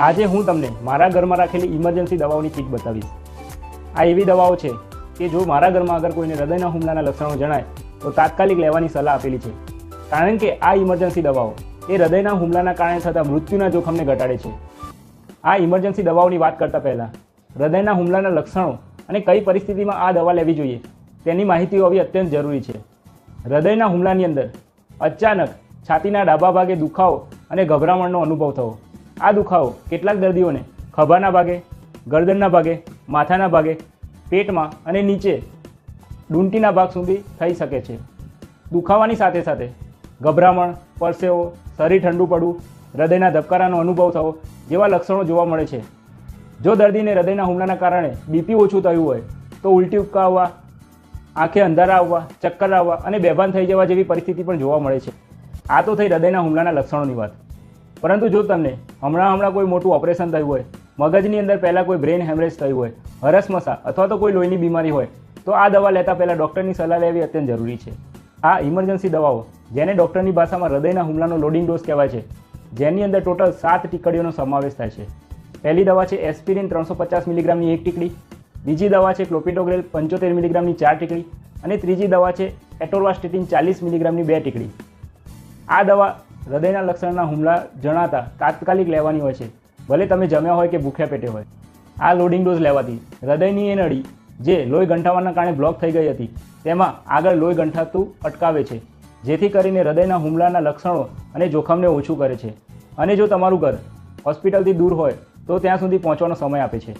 આજે હું તમને મારા ઘરમાં રાખેલી ઇમરજન્સી દવાઓની કીટ બતાવીશ. આ એવી દવાઓ છે કે જો મારા ઘરમાં અગર કોઈને હૃદયના હુમલાના લક્ષણો જણાય, તો તાત્કાલિક લેવાની સલાહ આપેલી છે. કારણ કે આ ઇમરજન્સી દવાઓ એ હૃદયના હુમલાના કારણે થતા મૃત્યુના જોખમને ઘટાડે છે. આ ઇમરજન્સી દવાઓની વાત કરતા પહેલાં, હૃદયના હુમલાના લક્ષણો અને કઈ પરિસ્થિતિમાં આ દવા લેવી જોઈએ, તેની માહિતી હોવી અત્યંત જરૂરી છે. હૃદયના હુમલાની અંદર અચાનક છાતીના ડાબા ભાગે દુખાવો અને ગભરામણનો અનુભવ થવો. આ દુખાવો કેટલાક દર્દીઓને ખભાના ભાગે, ગરદનના ભાગે, માથાના ભાગે, પેટમાં અને નીચે ડુંટીના ભાગ સુધી થઈ શકે છે. દુખાવાની સાથે સાથે ગભરામણ, પરસેવો, શરીર ઠંડુ પડવું, હૃદયના ધબકારાનો અનુભવ થવો જેવા લક્ષણો જોવા મળે છે. જો દર્દીને હૃદયના હુમલાના કારણે બીપી ઓછું થયું હોય, તો ઉલટી ઉપકાવવા આંખે અંધારા આવવા, ચક્કર આવવા અને બેભાન થઈ જવા જેવી પરિસ્થિતિ પણ જોવા મળે છે. આ તો થઈ હૃદયના હુમલાના લક્ષણોની વાત. પરંતુ જો તમને હમણાં હમણાં કોઈ મોટું ઓપરેશન થયું હોય, મગજની અંદર પહેલાં કોઈ બ્રેન હેમરેજ થયું હોય હરસમસા અથવા તો કોઈ લોહીની બીમારી હોય, તો આ દવા લેતા પહેલાં ડૉક્ટરની સલાહ લેવી અત્યંત જરૂરી છે. આ ઇમરજન્સી દવાઓ, જેને ડૉક્ટરની ભાષામાં હૃદયના હુમલાનો લોડિંગ ડોઝ કહેવાય છે, જેની અંદર ટોટલ સાત ટીકડીઓનો સમાવેશ થાય છે. પહેલી દવા છે એસ્પિરિન ત્રણસો પચાસ મિલીગ્રામની એક ટીકડી, બીજી દવા છે ક્લોપિટોગ્રેલ પંચોતેર મિલીગ્રામની ચાર ટીકડી, અને ત્રીજી દવા છે એટોરવાસ્ટેટિન ચાલીસ મિલીગ્રામની બે ટીકડી. આ દવા હૃદયના લક્ષણના હુમલા જણાતા તાત્કાલિક લેવાની હોય છે. ભલે તમે જમ્યા હોય કે ભૂખ્યા પેટે હોય. આ લોડિંગ ડોઝ લેવાથી હૃદયની એ નળી, જે લોહી ગંઠાવાના કારણે બ્લોક થઈ ગઈ હતી, તેમાં આગળ લોહી ગંઠાતું અટકાવે છે, જેથી કરીને હૃદયના હુમલાના લક્ષણો અને જોખમને ઓછું કરે છે. અને જો તમારું ઘર હોસ્પિટલથી દૂર હોય, તો ત્યાં સુધી પહોંચવાનો સમય આપે છે.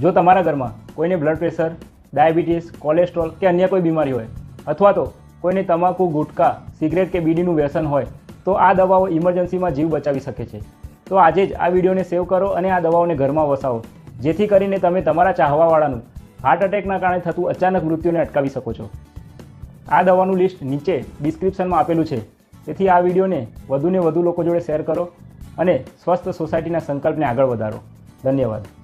જો તમારા ઘરમાં કોઈને બ્લડ પ્રેશર, ડાયાબિટીસ, કોલેસ્ટ્રોલ કે અન્ય કોઈ બીમારી હોય, અથવા તો કોઈને તમાકુ, ગુટકા, સિગરેટ કે બીડીનું વ્યસન હોય તો આ દવાઓ ઇમરજન્સીમાં જીવ બચાવી શકે છે. તો આજે જ આ વિડીયોને સેવ કરો અને આ દવાઓને ઘરમાં વસાવો. જેથી કરીને તમે તમારા ચાહવાવાળાનું હાર્ટ એટેકના કારણે થતું અચાનક મૃત્યુને અટકાવી શકો છો. આ દવાનું લિસ્ટ નીચે ડિસ્ક્રિપ્શનમાં આપેલું છે. તેથી આ વિડીયોને વધુને વધુ લોકો જોડે શેર કરો અને સ્વસ્થ સોસાયટીના સંકલ્પને આગળ વધારો. ધન્યવાદ.